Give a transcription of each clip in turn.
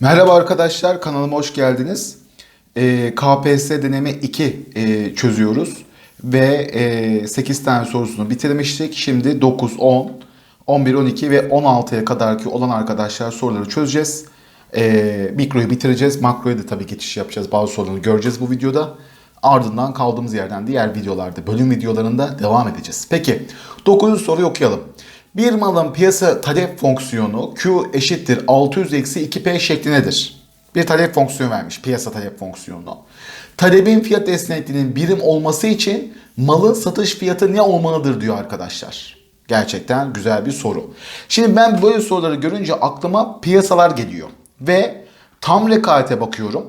Merhaba arkadaşlar, kanalıma hoş geldiniz. Ee, KPSS deneme 2 e, çözüyoruz ve e, 8 tane sorusunu bitirmiştik. Şimdi 9, 10, 11, 12 ve 16'ya kadarki olan arkadaşlar soruları çözeceğiz. Ee, mikroyu bitireceğiz, makroya da tabii geçiş yapacağız. Bazı soruları göreceğiz bu videoda. Ardından kaldığımız yerden diğer videolarda, bölüm videolarında devam edeceğiz. Peki, 9. soruyu okuyalım. Bir malın piyasa talep fonksiyonu Q eşittir 600 eksi 2P şeklindedir. Bir talep fonksiyonu vermiş, piyasa talep fonksiyonu. Talebin fiyat esnekliğinin birim olması için malın satış fiyatı ne olmalıdır diyor arkadaşlar. Gerçekten güzel bir soru. Şimdi ben böyle soruları görünce aklıma piyasalar geliyor. Ve tam rekabete bakıyorum.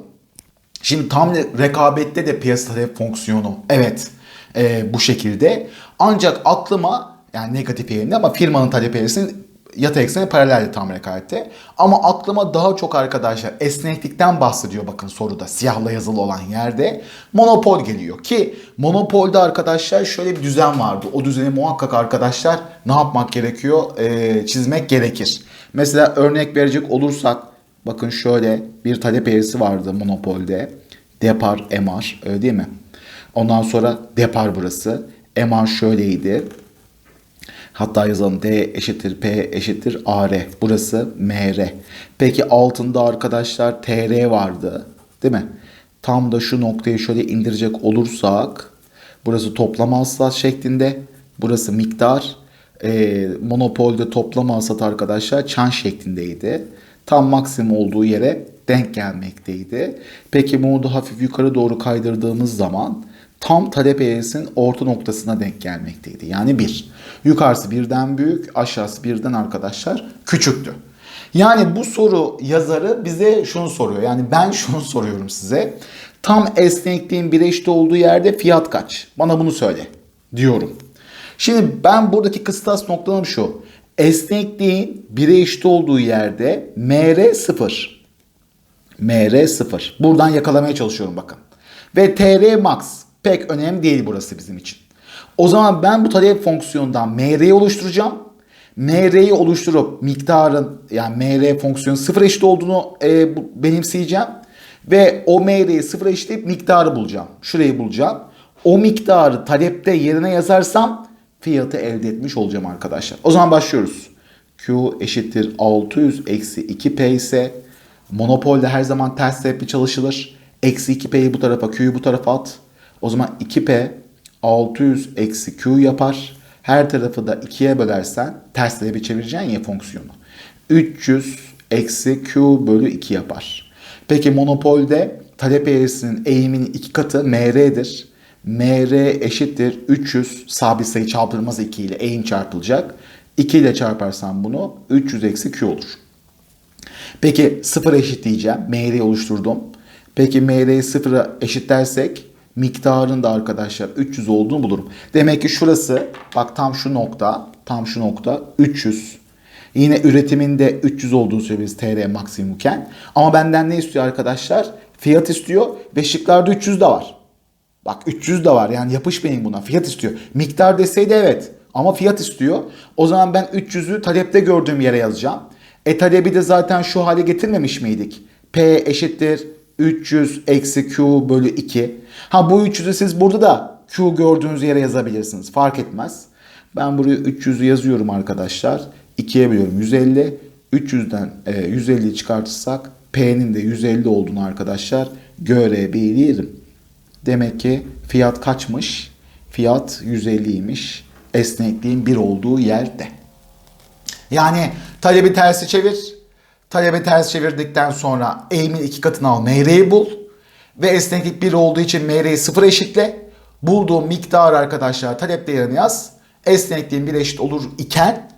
Şimdi tam rekabette de piyasa talep fonksiyonu evet e, bu şekilde. Ancak aklıma yani negatif eğilimde ama firmanın talep eğrisinin yatay ekseni paraleldi tam rekabette. Ama aklıma daha çok arkadaşlar esneklikten bahsediyor bakın soruda siyahla yazılı olan yerde. Monopol geliyor ki monopolde arkadaşlar şöyle bir düzen vardı. O düzeni muhakkak arkadaşlar ne yapmak gerekiyor? E, çizmek gerekir. Mesela örnek verecek olursak Bakın şöyle bir talep eğrisi vardı monopolde. Depar, MR öyle değil mi? Ondan sonra depar burası. MR şöyleydi. Hatta yazalım D eşittir P eşittir AR. Burası MR. Peki altında arkadaşlar TR vardı. Değil mi? Tam da şu noktayı şöyle indirecek olursak burası toplam hasılat şeklinde. Burası miktar. E, monopolde toplam hasılat arkadaşlar çan şeklindeydi. Tam maksimum olduğu yere denk gelmekteydi. Peki da hafif yukarı doğru kaydırdığımız zaman tam talep eğrisinin orta noktasına denk gelmekteydi. Yani 1. Yukarısı birden büyük, aşağısı birden arkadaşlar küçüktü. Yani bu soru yazarı bize şunu soruyor. Yani ben şunu soruyorum size. Tam esnekliğin bir eşit olduğu yerde fiyat kaç? Bana bunu söyle diyorum. Şimdi ben buradaki kıstas noktam şu. Esnekliğin 1'e eşit olduğu yerde MR 0. MR 0. Buradan yakalamaya çalışıyorum bakın. Ve TR max pek önemli değil burası bizim için. O zaman ben bu talep fonksiyonundan MR'yi oluşturacağım. MR'yi oluşturup miktarın yani MR fonksiyonu sıfır eşit olduğunu e, benimseyeceğim. Ve o MR'yi sıfır eşitleyip miktarı bulacağım. Şurayı bulacağım. O miktarı talepte yerine yazarsam fiyatı elde etmiş olacağım arkadaşlar. O zaman başlıyoruz. Q eşittir 600 eksi 2P ise monopolde her zaman ters tepki çalışılır. Eksi 2P'yi bu tarafa Q'yu bu tarafa at. O zaman 2P 600 eksi Q yapar. Her tarafı da 2'ye bölersen ters bir çevireceksin ya fonksiyonu. 300 eksi Q bölü 2 yapar. Peki monopolde talep eğrisinin eğiminin iki katı MR'dir. MR eşittir 300 sabit sayı çarpılmaz 2 ile eğim çarpılacak. 2 ile çarparsam bunu 300 eksi Q olur. Peki 0 eşitleyeceğim. MR'yi oluşturdum. Peki MR'yi 0'a eşitlersek miktarın da arkadaşlar 300 olduğunu bulurum. Demek ki şurası bak tam şu nokta tam şu nokta 300. Yine üretiminde 300 olduğunu söylüyoruz TR maksimumken. Ama benden ne istiyor arkadaşlar? Fiyat istiyor ve şıklarda 300 de var. Bak 300 de var yani yapışmayın buna fiyat istiyor. Miktar deseydi evet ama fiyat istiyor. O zaman ben 300'ü talepte gördüğüm yere yazacağım. E talebi de zaten şu hale getirmemiş miydik? P eşittir 300 eksi Q bölü 2. Ha bu 300'ü siz burada da Q gördüğünüz yere yazabilirsiniz. Fark etmez. Ben buraya 300'ü yazıyorum arkadaşlar. 2'ye bölüyorum 150. 300'den e, 150'yi çıkartırsak P'nin de 150 olduğunu arkadaşlar görebilirim. Demek ki fiyat kaçmış? Fiyat 150'ymiş. Esnekliğin 1 olduğu yerde. Yani talebi tersi çevir. Talebi ters çevirdikten sonra eğimin iki katını al. MR'yi bul. Ve esneklik 1 olduğu için MR'yi 0 eşitle. Bulduğum miktar arkadaşlar talep değerini yaz. Esnekliğin 1 eşit olur iken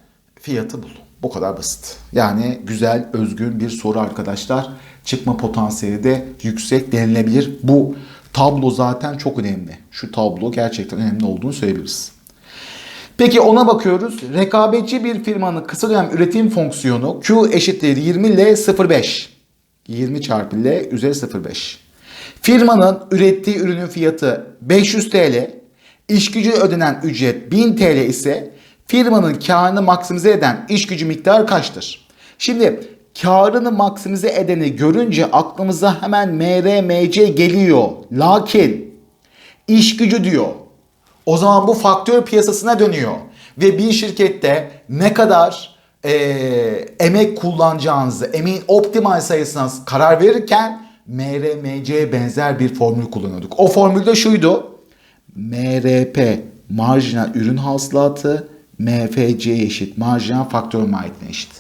fiyatı bul. Bu kadar basit. Yani güzel, özgün bir soru arkadaşlar. Çıkma potansiyeli de yüksek denilebilir. Bu tablo zaten çok önemli. Şu tablo gerçekten önemli olduğunu söyleyebiliriz. Peki ona bakıyoruz. Rekabetçi bir firmanın kısa dönem üretim fonksiyonu Q eşittir 20 ile 0,5. 20 çarpı L üzeri 0,5. Firmanın ürettiği ürünün fiyatı 500 TL, iş gücü ödenen ücret 1000 TL ise firmanın karını maksimize eden iş gücü miktarı kaçtır? Şimdi karını maksimize edeni görünce aklımıza hemen MRMC geliyor. Lakin iş gücü diyor. O zaman bu faktör piyasasına dönüyor. Ve bir şirkette ne kadar eee, emek kullanacağınızı, emeğin optimal sayısına karar verirken MRMC benzer bir formül kullanıyorduk. O formülde şuydu. MRP marjinal ürün hasılatı MFC eşit marjinal faktör maliyetine eşit.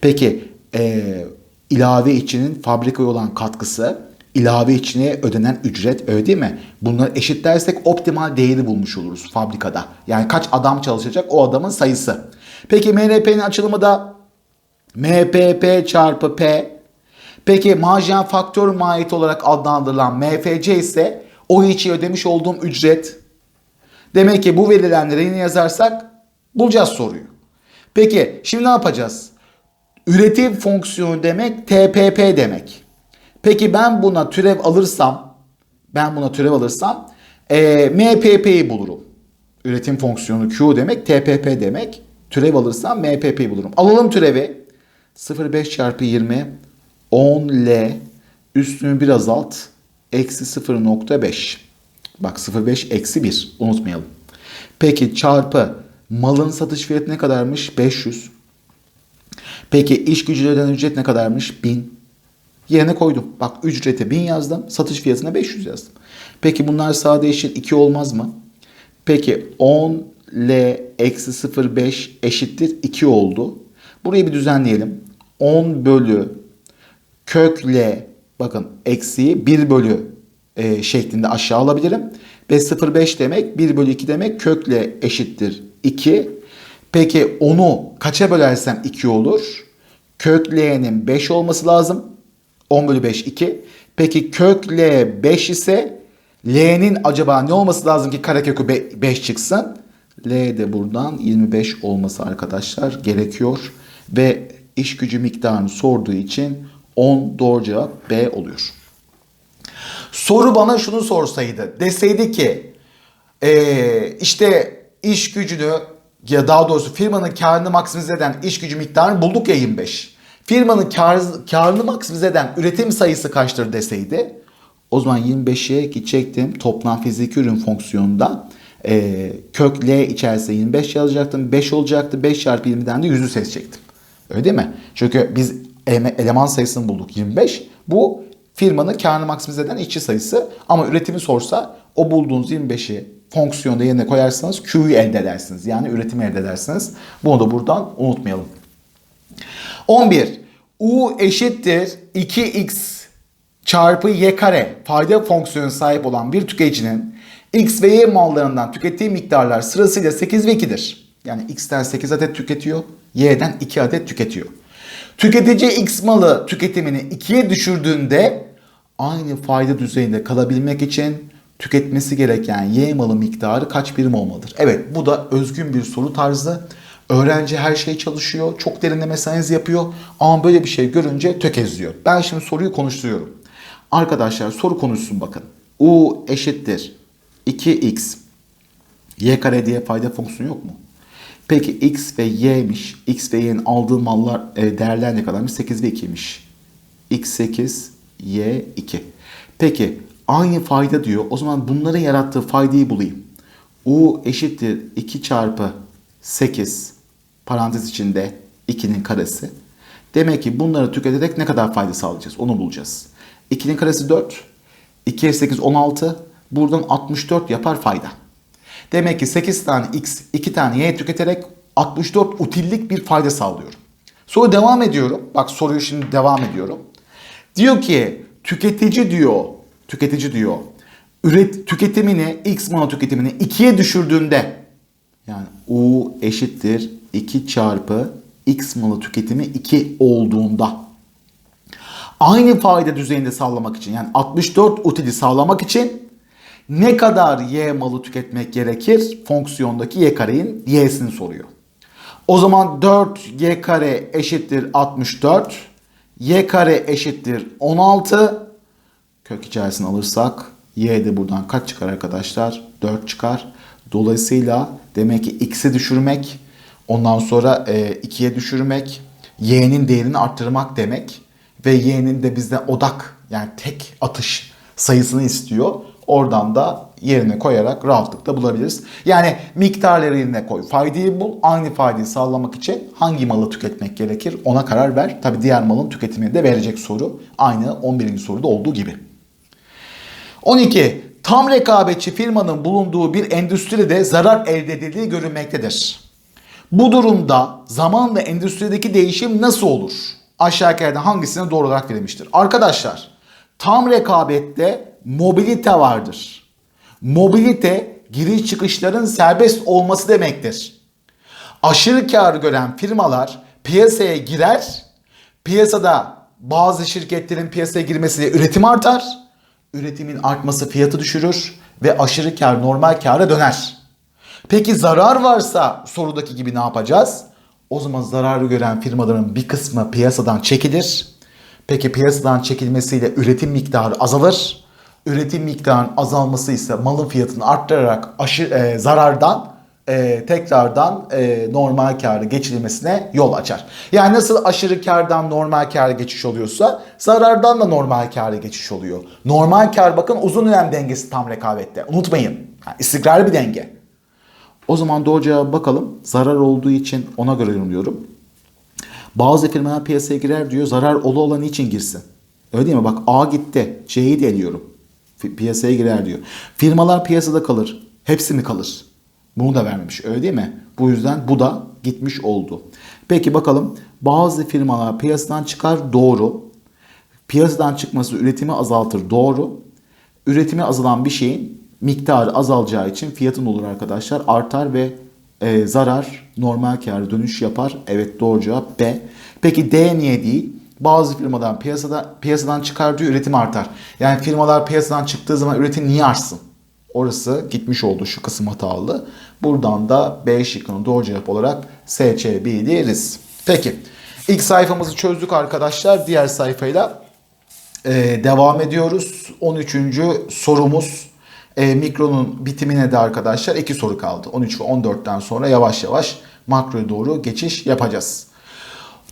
Peki eee, ilave içinin fabrikaya olan katkısı ilave içine ödenen ücret öyle değil mi? Bunları eşitlersek optimal değeri bulmuş oluruz fabrikada. Yani kaç adam çalışacak o adamın sayısı. Peki MRP'nin açılımı da MPP çarpı P. Peki marjinal faktör maliyeti olarak adlandırılan MFC ise o içi ödemiş olduğum ücret. Demek ki bu verilenleri yine yazarsak bulacağız soruyu. Peki şimdi ne yapacağız? Üretim fonksiyonu demek TPP demek. Peki ben buna türev alırsam ben buna türev alırsam e, MPP'yi bulurum. Üretim fonksiyonu Q demek TPP demek. Türev alırsam MPP'yi bulurum. Alalım türevi. 0,5 çarpı 20 10L üstünü bir azalt eksi 0.5. Bak 0.5 eksi 1 unutmayalım. Peki çarpı malın satış fiyatı ne kadarmış? 500. Peki iş gücüyle ödenen ücret ne kadarmış? 1000. Yerine koydum. Bak ücrete 1000 yazdım. Satış fiyatına 500 yazdım. Peki bunlar sade eşit 2 olmaz mı? Peki 10 L eksi 0,5 eşittir 2 oldu. Burayı bir düzenleyelim. 10 bölü kök L bakın eksiği 1 bölü e, şeklinde aşağı alabilirim. Ve 0,5 demek 1 bölü 2 demek kök L eşittir 2. Peki onu kaça bölersem 2 olur? Kök L'nin 5 olması lazım. 10 bölü 5 2. Peki kök L 5 ise L'nin acaba ne olması lazım ki karekökü 5 çıksın? L de buradan 25 olması arkadaşlar gerekiyor. Ve iş gücü miktarını sorduğu için 10 doğru cevap B oluyor. Soru bana şunu sorsaydı. Deseydi ki ee, işte iş gücünü ya daha doğrusu firmanın karını maksimize eden iş gücü miktarını bulduk ya 25. Firmanın kar, karını maksimize eden üretim sayısı kaçtır deseydi o zaman 25'e gidecektim toplam fiziki ürün fonksiyonunda e, kök L içerisinde 25 yazacaktım. 5 olacaktı. 5 çarpı 20'den de 100'ü seçecektim. Öyle değil mi? Çünkü biz ele- eleman sayısını bulduk 25. Bu firmanın karını maksimize eden işçi sayısı. Ama üretimi sorsa o bulduğunuz 25'i fonksiyonda yerine koyarsanız Q'yu elde edersiniz. Yani üretimi elde edersiniz. Bunu da buradan unutmayalım. 11. U eşittir 2x çarpı y kare fayda fonksiyonu sahip olan bir tüketicinin x ve y mallarından tükettiği miktarlar sırasıyla 8 ve 2'dir. Yani x'ten 8 adet tüketiyor, y'den 2 adet tüketiyor. Tüketici x malı tüketimini 2'ye düşürdüğünde aynı fayda düzeyinde kalabilmek için tüketmesi gereken y malı miktarı kaç birim olmalıdır? Evet bu da özgün bir soru tarzı. Öğrenci her şey çalışıyor, çok derinleme analiz yapıyor ama böyle bir şey görünce tökezliyor. Ben şimdi soruyu konuşturuyorum. Arkadaşlar soru konuşsun bakın. U eşittir 2x y kare diye fayda fonksiyonu yok mu? Peki x ve y'miş. x ve y'nin aldığı mallar e, değerler ne kadarmış? 8 ve 2'ymiş. x 8, y 2. Peki aynı fayda diyor. O zaman bunların yarattığı faydayı bulayım. U eşittir 2 çarpı 8 parantez içinde 2'nin karesi. Demek ki bunları tüketerek ne kadar fayda sağlayacağız? Onu bulacağız. 2'nin karesi 4. 2'ye 8 16. Buradan 64 yapar fayda. Demek ki 8 tane x, 2 tane y tüketerek 64 utillik bir fayda sağlıyorum. Sonra devam ediyorum. Bak soruyu şimdi devam ediyorum. Diyor ki tüketici diyor, tüketici diyor. Üret tüketimini x mono tüketimini 2'ye düşürdüğünde yani u eşittir 2 çarpı x malı tüketimi 2 olduğunda aynı fayda düzeyinde sağlamak için yani 64 utili sağlamak için ne kadar y malı tüketmek gerekir? Fonksiyondaki y karenin y'sini soruyor. O zaman 4 y kare eşittir 64. y kare eşittir 16. Kök içerisine alırsak y de buradan kaç çıkar arkadaşlar? 4 çıkar. Dolayısıyla demek ki x'i düşürmek, ondan sonra e, 2'ye düşürmek, Y'nin değerini arttırmak demek ve Y'nin de bizden odak yani tek atış sayısını istiyor. Oradan da yerine koyarak rahatlıkla bulabiliriz. Yani miktarları yerine koy. Faydayı bul. Aynı faydayı sağlamak için hangi malı tüketmek gerekir ona karar ver. Tabi diğer malın tüketimini de verecek soru. Aynı 11. soruda olduğu gibi. 12. Tam rekabetçi firmanın bulunduğu bir endüstride zarar elde edildiği görülmektedir. Bu durumda zamanla endüstrideki değişim nasıl olur? Aşağıdakilerden hangisine doğru olarak verilmiştir? Arkadaşlar tam rekabette mobilite vardır. Mobilite giriş çıkışların serbest olması demektir. Aşırı kar gören firmalar piyasaya girer. Piyasada bazı şirketlerin piyasaya girmesiyle üretim artar. Üretimin artması fiyatı düşürür ve aşırı kar normal kâra döner. Peki zarar varsa sorudaki gibi ne yapacağız? O zaman zararı gören firmaların bir kısmı piyasadan çekilir. Peki piyasadan çekilmesiyle üretim miktarı azalır. Üretim miktarının azalması ise malın fiyatını arttırarak aşırı, e, zarardan e, tekrardan e, normal karı geçirilmesine yol açar. Yani nasıl aşırı kardan normal kâra geçiş oluyorsa zarardan da normal kâra geçiş oluyor. Normal kar bakın uzun dönem dengesi tam rekabette. Unutmayın. Yani istikrarlı bir denge. O zaman doğru cevaba bakalım. Zarar olduğu için ona göre yorumluyorum. Bazı firmalar piyasaya girer diyor. Zarar ola olan için girsin. Öyle değil mi? Bak A gitti. C'yi de eliyorum. Piyasaya girer diyor. Firmalar piyasada kalır. Hepsi mi kalır? Bunu da vermemiş. Öyle değil mi? Bu yüzden bu da gitmiş oldu. Peki bakalım. Bazı firmalar piyasadan çıkar. Doğru. Piyasadan çıkması üretimi azaltır. Doğru. Üretimi azalan bir şeyin miktarı azalacağı için fiyatın olur arkadaşlar. Artar ve e, zarar normal kâra dönüş yapar. Evet doğru cevap B. Peki D niye değil? Bazı firmadan piyasada piyasadan çıkar diyor üretim artar. Yani firmalar piyasadan çıktığı zaman üretim niye artsın? Orası gitmiş oldu şu kısım hatalı. Buradan da B şıkkının doğru cevap olarak seçebiliriz. deriz. Peki ilk sayfamızı çözdük arkadaşlar. Diğer sayfayla ee, devam ediyoruz. 13. sorumuz e, mikronun bitimine de arkadaşlar iki soru kaldı. 13 ve 14'ten sonra yavaş yavaş makroya doğru geçiş yapacağız.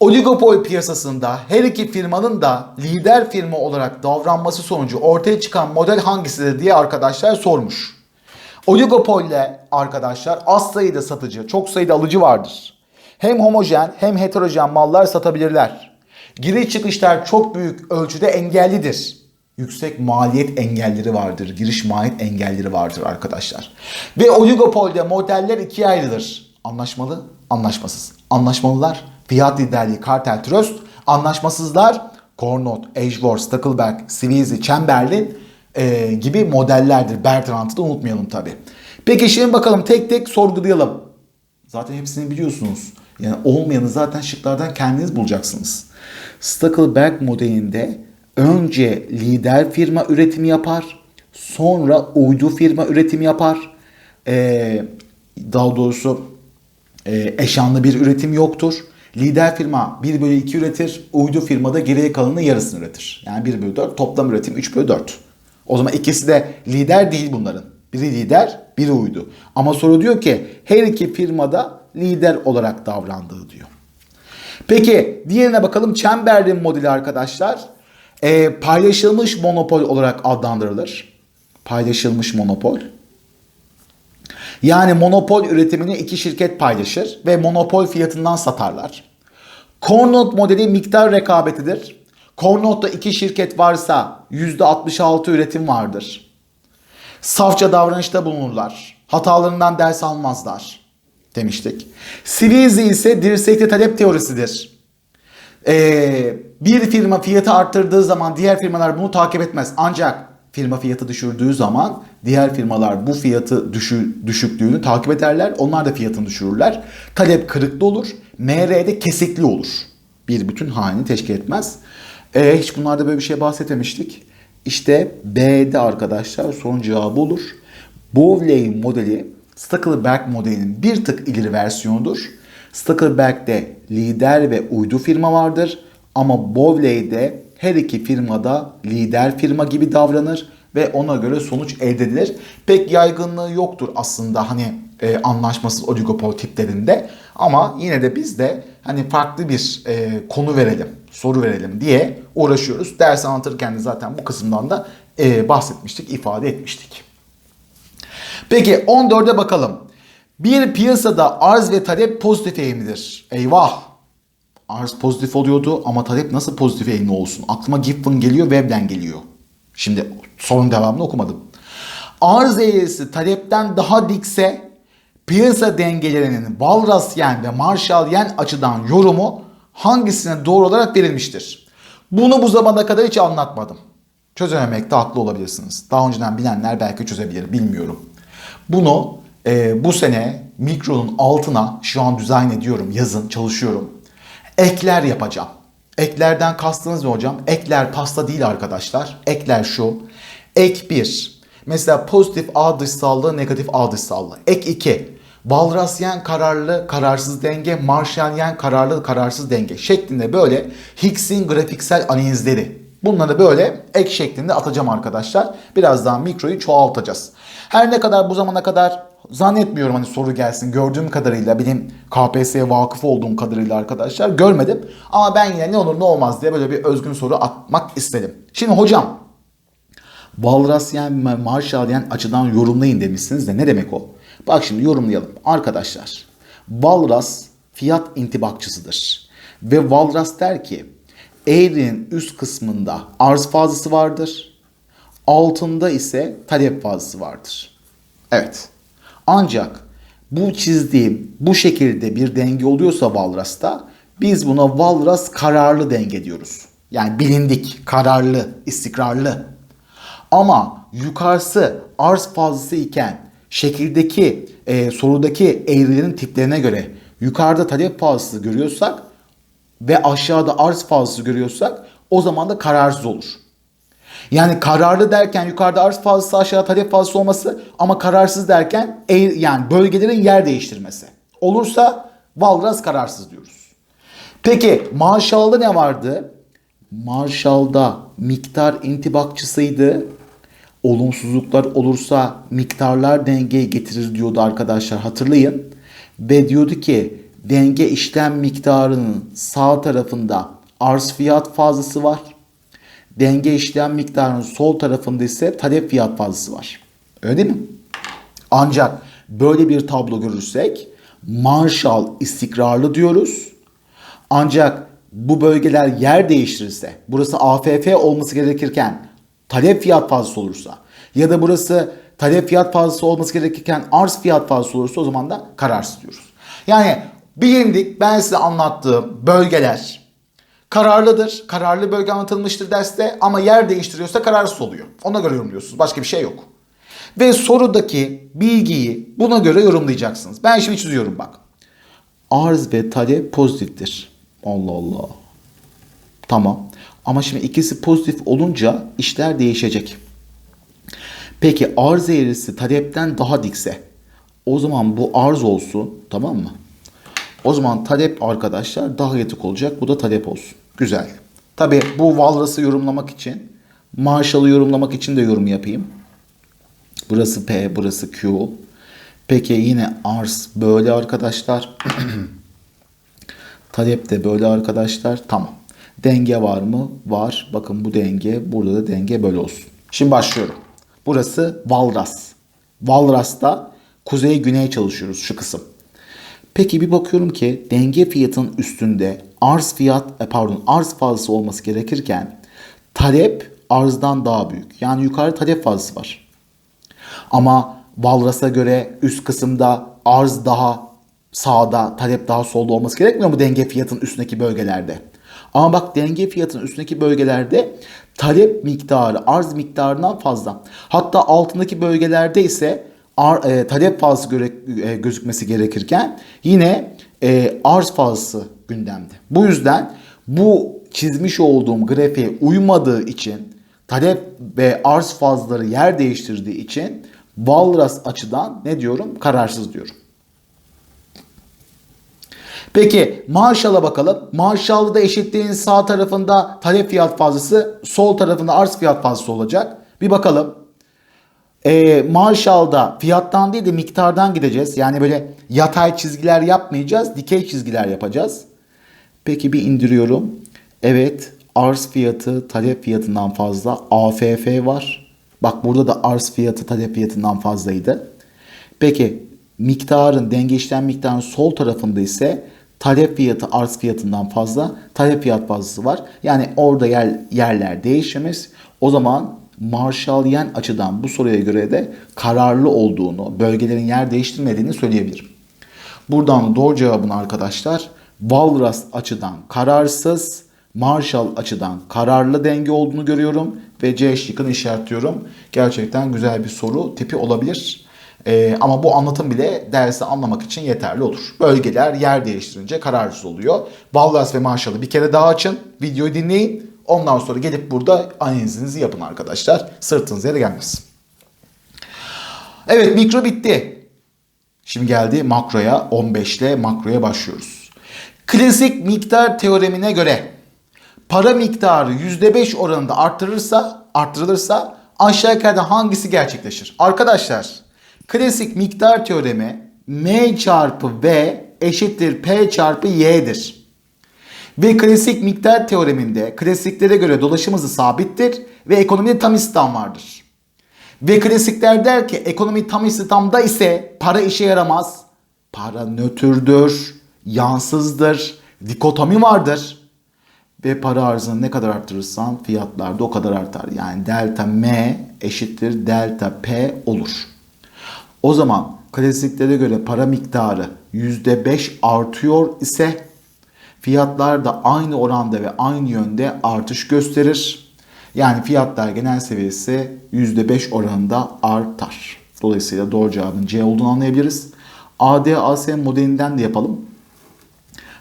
Oligopol piyasasında her iki firmanın da lider firma olarak davranması sonucu ortaya çıkan model hangisidir diye arkadaşlar sormuş. Oligopolle arkadaşlar az sayıda satıcı, çok sayıda alıcı vardır. Hem homojen hem heterojen mallar satabilirler. Giriş çıkışlar çok büyük ölçüde engellidir. Yüksek maliyet engelleri vardır. Giriş maliyet engelleri vardır arkadaşlar. Ve oligopolde modeller ikiye ayrılır. Anlaşmalı, anlaşmasız. Anlaşmalılar fiyat liderliği, kartel, tröst. Anlaşmasızlar Cornot, Edgeworth, Stackelberg, Sweezy, Chamberlain e, gibi modellerdir. Bertrand'ı da unutmayalım tabi. Peki şimdi bakalım tek tek sorgulayalım. Zaten hepsini biliyorsunuz. Yani olmayanı zaten şıklardan kendiniz bulacaksınız. Stackelberg modelinde önce lider firma üretimi yapar. Sonra uydu firma üretimi yapar. Ee, daha doğrusu e, eşanlı bir üretim yoktur. Lider firma 1 bölü 2 üretir. Uydu firmada geriye kalanının yarısını üretir. Yani 1 bölü 4 toplam üretim 3 bölü 4. O zaman ikisi de lider değil bunların. Biri lider, biri uydu. Ama soru diyor ki her iki firmada lider olarak davrandığı diyor. Peki diğerine bakalım. Chamberlain modeli arkadaşlar. Ee, paylaşılmış monopol olarak adlandırılır. Paylaşılmış monopol. Yani monopol üretimini iki şirket paylaşır ve monopol fiyatından satarlar. Cornot modeli miktar rekabetidir. Cornot'ta iki şirket varsa %66 üretim vardır. Safça davranışta bulunurlar. Hatalarından ders almazlar demiştik. Sweezy ise dirsekli talep teorisidir. Ee, bir firma fiyatı arttırdığı zaman diğer firmalar bunu takip etmez. Ancak firma fiyatı düşürdüğü zaman diğer firmalar bu fiyatı düşü, düşüklüğünü takip ederler. Onlar da fiyatını düşürürler. Talep kırıklı olur. MR'de kesikli olur. Bir bütün halini teşkil etmez. Ee, hiç bunlarda böyle bir şey bahsetmemiştik. İşte B'de arkadaşlar sorun cevabı olur. Bowley modeli Stackelberg modelinin bir tık ileri versiyonudur. Stackelberg'de lider ve uydu firma vardır. Ama Bowley'de her iki firmada lider firma gibi davranır ve ona göre sonuç elde edilir. Pek yaygınlığı yoktur aslında hani e, anlaşmasız oligopol tiplerinde. Ama yine de biz de hani farklı bir e, konu verelim, soru verelim diye uğraşıyoruz. Ders anlatırken de zaten bu kısımdan da e, bahsetmiştik, ifade etmiştik. Peki 14'e bakalım. Bir piyasada arz ve talep pozitif eğimlidir. Eyvah! Arz pozitif oluyordu ama talep nasıl pozitif eğimli olsun? Aklıma Giffen geliyor, Veblen geliyor. Şimdi sorun devamını okumadım. Arz eğrisi talepten daha dikse piyasa dengelerinin Walrasyen ve Marshallyen açıdan yorumu hangisine doğru olarak verilmiştir? Bunu bu zamana kadar hiç anlatmadım. Çözememekte haklı olabilirsiniz. Daha önceden bilenler belki çözebilir, bilmiyorum. Bunu e, bu sene mikronun altına şu an dizayn ediyorum, yazın çalışıyorum. Ekler yapacağım. Eklerden kastınız ne hocam? Ekler pasta değil arkadaşlar. Ekler şu. Ek 1. Mesela pozitif ağ dışsallığı, negatif ağ dışsallığı. Ek 2. Walrasyen kararlı, kararsız denge, Marshallyen kararlı, kararsız denge şeklinde böyle Higgs'in grafiksel analizleri. Bunları böyle ek şeklinde atacağım arkadaşlar. Birazdan mikroyu çoğaltacağız. Her ne kadar bu zamana kadar zannetmiyorum hani soru gelsin. Gördüğüm kadarıyla benim KPSS'ye vakıf olduğum kadarıyla arkadaşlar görmedim. Ama ben yine ne olur ne olmaz diye böyle bir özgün soru atmak istedim. Şimdi hocam Walrasyen ve Marshallyen açıdan yorumlayın demişsiniz de ne demek o? Bak şimdi yorumlayalım. Arkadaşlar Walras fiyat intibakçısıdır. Ve Walras der ki eğrinin üst kısmında arz fazlası vardır. Altında ise talep fazlası vardır. Evet. Ancak bu çizdiğim bu şekilde bir denge oluyorsa Walras'ta biz buna Walras kararlı denge diyoruz. Yani bilindik, kararlı, istikrarlı. Ama yukarısı arz fazlası iken şekildeki e, sorudaki eğrilerin tiplerine göre yukarıda talep fazlası görüyorsak ve aşağıda arz fazlası görüyorsak o zaman da kararsız olur. Yani kararlı derken yukarıda arz fazlası aşağıda talep fazlası olması ama kararsız derken yani bölgelerin yer değiştirmesi. Olursa Walras kararsız diyoruz. Peki Marshall'da ne vardı? Marshall'da miktar intibakçısıydı. Olumsuzluklar olursa miktarlar dengeye getirir diyordu arkadaşlar hatırlayın. Ve diyordu ki denge işlem miktarının sağ tarafında arz fiyat fazlası var. Denge işlem miktarının sol tarafında ise talep fiyat fazlası var. Öyle değil mi? Ancak böyle bir tablo görürsek Marshall istikrarlı diyoruz. Ancak bu bölgeler yer değiştirirse, burası AFF olması gerekirken talep fiyat fazlası olursa ya da burası talep fiyat fazlası olması gerekirken arz fiyat fazlası olursa o zaman da kararsız diyoruz. Yani bilindik ben size anlattığım bölgeler kararlıdır. Kararlı bölge anlatılmıştır derste ama yer değiştiriyorsa kararsız oluyor. Ona göre yorumluyorsunuz. Başka bir şey yok. Ve sorudaki bilgiyi buna göre yorumlayacaksınız. Ben şimdi çiziyorum bak. Arz ve talep pozitiftir. Allah Allah. Tamam. Ama şimdi ikisi pozitif olunca işler değişecek. Peki arz eğrisi talepten daha dikse o zaman bu arz olsun tamam mı? O zaman talep arkadaşlar daha yatık olacak. Bu da talep olsun. Güzel. Tabi bu Walras'ı yorumlamak için Marshall'ı yorumlamak için de yorum yapayım. Burası P, burası Q. Peki yine arz böyle arkadaşlar. Talep de böyle arkadaşlar. Tamam. Denge var mı? Var. Bakın bu denge. Burada da denge böyle olsun. Şimdi başlıyorum. Burası Walras. Walras'ta kuzey güney çalışıyoruz şu kısım. Peki bir bakıyorum ki denge fiyatın üstünde arz fiyat e, pardon arz fazlası olması gerekirken talep arzdan daha büyük. Yani yukarı talep fazlası var. Ama Walras'a göre üst kısımda arz daha sağda, talep daha solda olması gerekmiyor mu denge fiyatın üstündeki bölgelerde? Ama bak denge fiyatın üstündeki bölgelerde talep miktarı arz miktarından fazla. Hatta altındaki bölgelerde ise ar, e, talep fazlası göre, e, gözükmesi gerekirken yine e, arz fazlası gündemde. Bu yüzden bu çizmiş olduğum grafiğe uymadığı için talep ve arz fazları yer değiştirdiği için Walras açıdan ne diyorum? Kararsız diyorum. Peki Marshall'a bakalım. Marshall'da da eşitliğin sağ tarafında talep fiyat fazlası, sol tarafında arz fiyat fazlası olacak. Bir bakalım. E, Marshall'da fiyattan değil de miktardan gideceğiz. Yani böyle yatay çizgiler yapmayacağız. Dikey çizgiler yapacağız. Peki bir indiriyorum. Evet arz fiyatı talep fiyatından fazla. AFF var. Bak burada da arz fiyatı talep fiyatından fazlaydı. Peki miktarın denge işlem miktarının sol tarafında ise talep fiyatı arz fiyatından fazla. Talep fiyat fazlası var. Yani orada yer, yerler değişmemiz. O zaman Marshall Yen açıdan bu soruya göre de kararlı olduğunu, bölgelerin yer değiştirmediğini söyleyebilirim. Buradan doğru cevabın arkadaşlar Walras açıdan kararsız, Marshall açıdan kararlı denge olduğunu görüyorum ve C şıkkını işaretliyorum. Gerçekten güzel bir soru tipi olabilir. Ee, ama bu anlatım bile dersi anlamak için yeterli olur. Bölgeler yer değiştirince kararsız oluyor. Walras ve Marshall'ı bir kere daha açın, videoyu dinleyin. Ondan sonra gelip burada analizinizi yapın arkadaşlar. Sırtınız yere gelmesin. Evet mikro bitti. Şimdi geldi makroya 15 ile makroya başlıyoruz. Klasik miktar teoremine göre para miktarı %5 oranında arttırırsa, arttırılırsa aşağı yukarıda hangisi gerçekleşir? Arkadaşlar klasik miktar teoremi M çarpı V eşittir P çarpı Y'dir. Ve klasik miktar teoreminde klasiklere göre dolaşım hızı sabittir ve ekonomide tam istihdam vardır. Ve klasikler der ki ekonomi tam istihdamda ise para işe yaramaz. Para nötrdür, yansızdır, dikotomi vardır. Ve para arzını ne kadar arttırırsan fiyatlar da o kadar artar. Yani delta M eşittir delta P olur. O zaman klasiklere göre para miktarı %5 artıyor ise fiyatlar da aynı oranda ve aynı yönde artış gösterir. Yani fiyatlar genel seviyesi %5 oranında artar. Dolayısıyla doğru cevabın C olduğunu anlayabiliriz. ADAS modelinden de yapalım.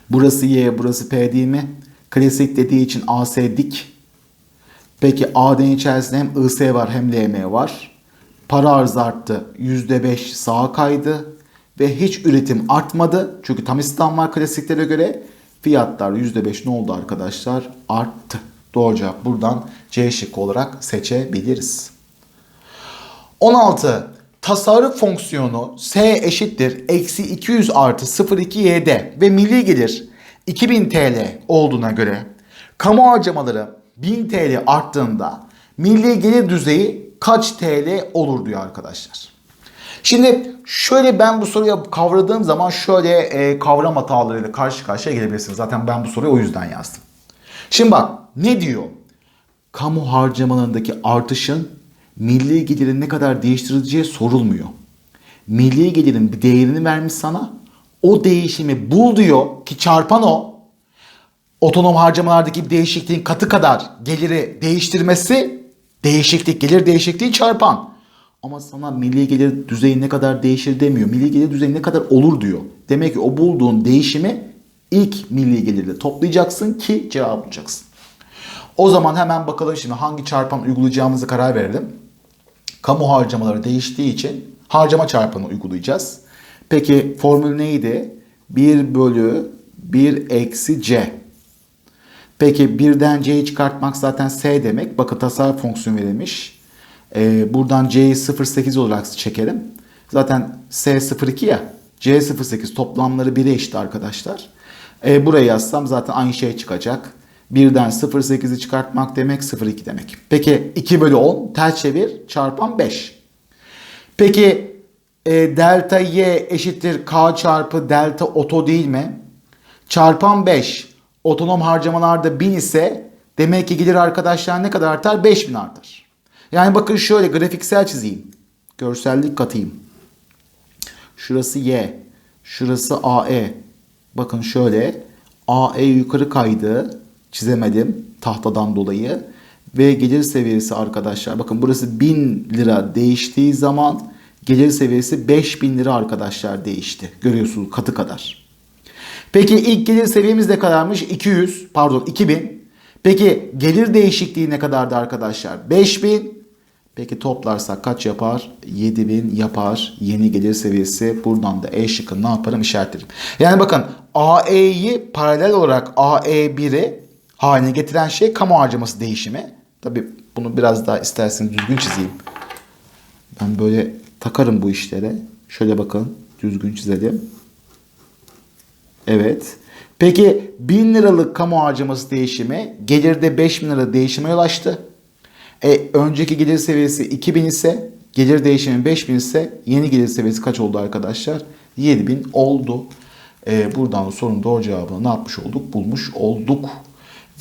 Burası Y, burası P değil mi? Klasik dediği için AS dik. Peki AD'nin içerisinde hem IS var hem LM var. Para arzı arttı. %5 sağa kaydı. Ve hiç üretim artmadı. Çünkü tam istihdam var klasiklere göre. Fiyatlar %5 ne oldu arkadaşlar? Arttı. Doğru cevap buradan C şıkkı olarak seçebiliriz. 16. Tasarruf fonksiyonu S eşittir eksi 200 artı 0,2 ve milli gelir 2000 TL olduğuna göre kamu harcamaları 1000 TL arttığında milli gelir düzeyi kaç TL olur diyor arkadaşlar. Şimdi şöyle ben bu soruyu kavradığım zaman şöyle e, kavram hatalarıyla karşı karşıya gelebilirsiniz. Zaten ben bu soruyu o yüzden yazdım. Şimdi bak ne diyor? Kamu harcamalarındaki artışın milli gelirin ne kadar değiştirileceği sorulmuyor. Milli gelirin bir değerini vermiş sana. O değişimi bul diyor ki çarpan o. Otonom harcamalardaki bir değişikliğin katı kadar geliri değiştirmesi değişiklik gelir değişikliği çarpan. Ama sana milli gelir düzeyi ne kadar değişir demiyor. Milli gelir düzeyi ne kadar olur diyor. Demek ki o bulduğun değişimi ilk milli gelirle toplayacaksın ki cevap bulacaksın. O zaman hemen bakalım şimdi hangi çarpan uygulayacağımızı karar verelim. Kamu harcamaları değiştiği için harcama çarpanı uygulayacağız. Peki formül neydi? 1 bölü 1 eksi c. Peki birden c'yi çıkartmak zaten s demek. Bakın tasarruf fonksiyonu verilmiş. Ee, buradan c'yi 0,8 olarak çekerim. Zaten s 0,2 ya. c 0,8 toplamları 1'e eşit arkadaşlar. Ee, buraya yazsam zaten aynı şey çıkacak. Birden 0,8'i çıkartmak demek 0,2 demek. Peki 2 bölü 10 ters çevir çarpan 5. Peki e, delta y eşittir k çarpı delta oto değil mi? Çarpan 5 otonom harcamalarda 1000 ise demek ki gelir arkadaşlar ne kadar artar? 5000 artar. Yani bakın şöyle grafiksel çizeyim. Görsellik katayım. Şurası y. Şurası AE. Bakın şöyle. AE yukarı kaydı. Çizemedim tahtadan dolayı. Ve gelir seviyesi arkadaşlar. Bakın burası 1000 lira değiştiği zaman gelir seviyesi 5000 lira arkadaşlar değişti. Görüyorsunuz katı kadar. Peki ilk gelir seviyemiz ne kadarmış? 200 pardon 2000. Peki gelir değişikliği ne kadardı arkadaşlar? 5000. Peki toplarsak kaç yapar? 7000 yapar. Yeni gelir seviyesi. Buradan da E şıkkını ne yaparım? işaretlerim. Yani bakın AE'yi paralel olarak AE1'i haline getiren şey kamu harcaması değişimi. Tabi bunu biraz daha isterseniz düzgün çizeyim. Ben böyle takarım bu işlere. Şöyle bakın. Düzgün çizelim. Evet. Peki 1000 liralık kamu harcaması değişimi gelirde 5000 lira değişime yol açtı. E, önceki gelir seviyesi 2000 ise gelir değişimi 5000 ise yeni gelir seviyesi kaç oldu arkadaşlar? 7000 oldu. E, buradan sorunun doğru cevabını ne yapmış olduk? Bulmuş olduk.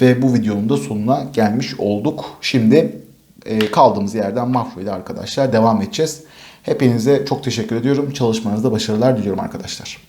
Ve bu videonun da sonuna gelmiş olduk. Şimdi e, kaldığımız yerden Mafro ile arkadaşlar devam edeceğiz. Hepinize çok teşekkür ediyorum. Çalışmanızda başarılar diliyorum arkadaşlar.